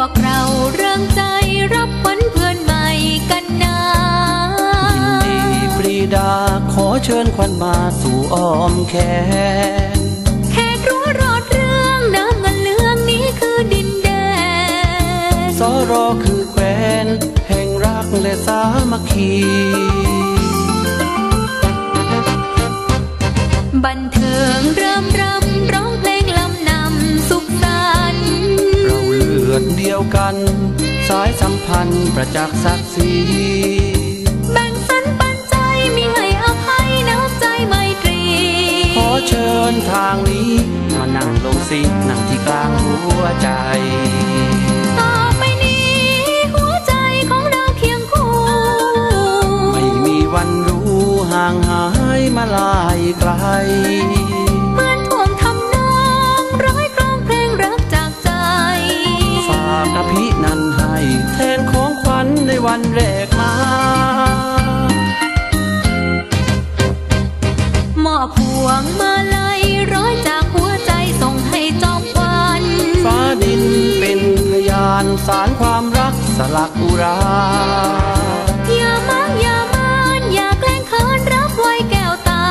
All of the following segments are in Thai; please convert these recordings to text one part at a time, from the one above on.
วกเราเริ่มใจรับวันเพื่อนใหม่กันนายินดีปรีดาขอเชิญควันมาสู่อ้อมแขนแขกรู้รอดเรื่องน้ำเงินเหลืองนี้คือดินแดนสอรอคือแควนแห่งรักและสามัคคี กัน สายสัมพันธ์ประจักษ์ศักดิ์ศรีแบ่งสรรปันใจมีให้อภัยน้ำใจไมตรี ขอเชิญทางนี้มานั่งลงสินั่งที่กลางหัวใจต่อไปนี้หัวใจของเราเคียงคู่ไม่มีวันรู้ห่างหายมาลายไกล วัญในวันแรกมามอบพวงมาลัยร้อยจากหัวใจส่งให้จอมควันฟ้าดินเป็นพยานสารความรักสลักอุราอย่ามางอย่ามานอย่าแกล้งเขินรับไว้แก้วตา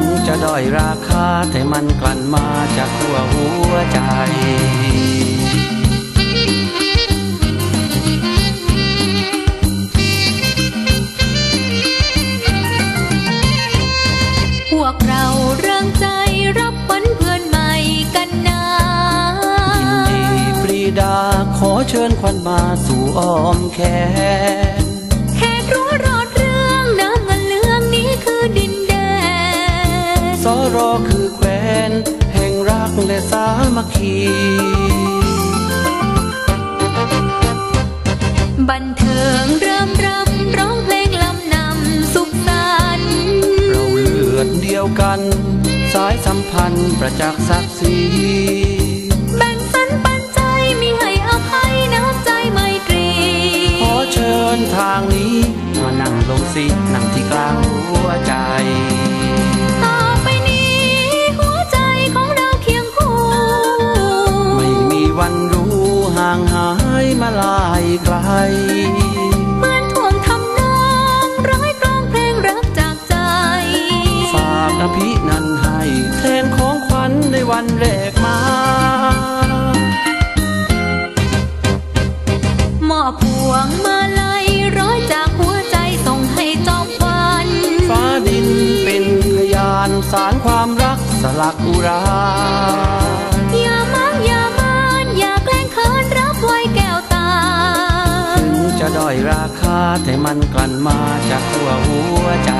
ถึงจะด้อยราคาแต่มันกลั่นมาจากตัวหัวใจ งใจรับขวัญเพื่อนใหม่กันนะยินดีปรีดาขอเชิญควันมาสู่อ้อมแขนแค่รู้รอดเรื่องน้ำเงินเหลืองนี้คือดินแดนสรอคือแควนแห่งรักและสามัคคีบันเทิงเริ่ม สายสัมพันธ์ประจักษ์ศักดิ์ศรีแบ่งสรรปันใจมีให้อภัยน้ำใจไมตรี ขอเชิญทางนี้มานั่งลงสินั่งที่กลางหัวใจต่อไปนี้ หัวใจของเราเคียงคู่ ไม่มีวันรู้ห่างหายมาลายไกลเหมือนท่วงทำนองร้อยกลองเพลงรักจากใจ ฝากอภินันให้แทนของขวัญในวันแรกมามอบพวงมาลัยร้อยจากหัวใจส่งให้จอมควันฟ้าดินเป็นพยานสารความรักสลักอุราอย่ามางอย่ามานอย่าแกล้งเขินรับไว้แก้วตา ถึงจะด้อยราคาแต่มันกลั่นมาจากตัวหัวใจ